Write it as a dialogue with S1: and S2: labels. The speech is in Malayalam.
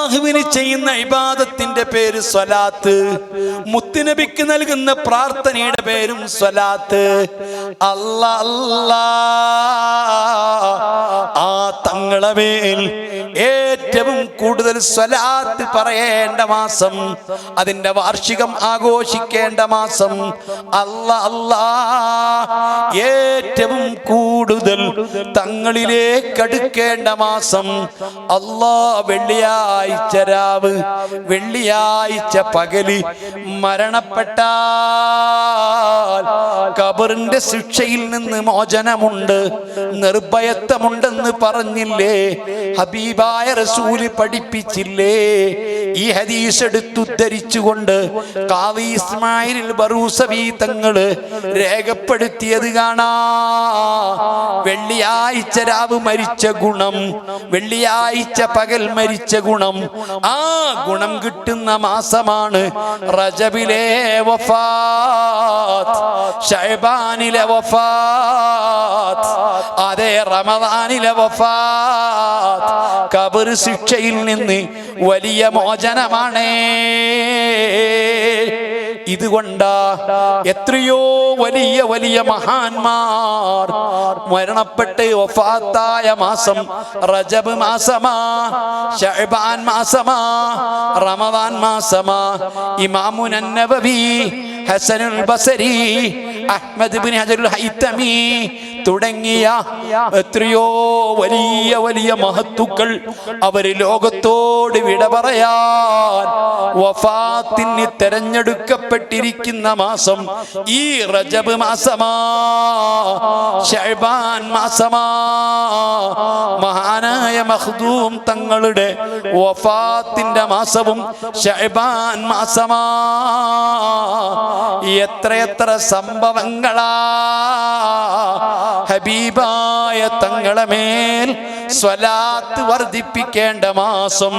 S1: അള്ളാഹുവിന് ചെയ്യുന്ന ഇബാദത്തിന്റെ പേര് സ്വലാത്ത്. മുത്തുനബിക്ക് നൽകുന്ന പ്രാർത്ഥനയുടെ പേരും സ്വലാത്ത്. ആ മേൽ ഏറ്റവും കൂടുതൽ സ്വലാത്ത് പറയേണ്ട മാസം അതിന്റെ വാർഷികം ആഘോഷിക്കേണ്ട മാസം അല്ല അല്ലാ. ഏറ്റവും തങ്ങളിലേക്ക് അടുക്കേണ്ട മാസം അല്ലാ വെള്ളിയാഴ്ച രാവ്. വെള്ളിയാഴ്ച പകൽ മരണപ്പെട്ടാൽ കബറിന്റെ ശിക്ഷയിൽ നിന്ന് മോചനമുണ്ട് നിർഭയത്വമുണ്ടെന്ന് പറഞ്ഞില്ലേ? ഹബീബായ റസൂൽ പഠിപ്പിച്ചില്ലേ? ഈ ഹദീസ് എടുത്തുദ്ധരിച്ചുകൊണ്ട് കാവി ഇസ്മായിൽ ബറൂസവി തങ്ങൾ രേഖപ്പെടുത്തിയത് കാണാ. വെള്ളിയാഴ്ച രാവ് മരിച്ച ഗുണം വെള്ളിയാഴ്ച പകൽ മരിച്ച ഗുണം. ആ ഗുണം കിട്ടുന്ന മാസമാണ് റജബിലെ വഫാത്ത് ഷഹബാനിലെ വഫാത്ത്. അതേ റമദാനിലെ വഫാത്ത് കബർ ശിക്ഷയിൽ നിന്ന് വലിയ മോചനമാണേ. ഇതുകൊണ്ടാ എത്രയോ വലിയ വലിയ മഹാന്മാർ മരണപ്പെട്ട് വഫാത്തായ മാസം റജബ് മാസമാ ഷഹബാൻ മാസമാ റമദാൻ മാസമാ ഇമാമുൻ നബവി ഹസനുൽ ബസരി അഹ്മദ് ബിൻ ഹജറുൽ ഹൈത്തമി തുടങ്ങിയ എത്രയോ വലിയ വലിയ മഹത്തുക്കൾ അവർ ലോകത്തോട് വിട പറയാൻ വഫാത്തിന് തെരഞ്ഞെടുക്കപ്പെട്ടിരിക്കുന്ന മാസം ഈ റജബ് മാസമാ മാസമാ മഹാനായ മഹദൂം തങ്ങളുടെ വഫാത്തിന്റെ മാസവും ഷഹബാൻ മാസമാ. എത്രയെത്ര സംഭവങ്ങളാ? ഹബീബായ തങ്ങളെ മേൽ സ്വലാത്ത് വർദ്ധിപ്പിക്കേണ്ട മാസം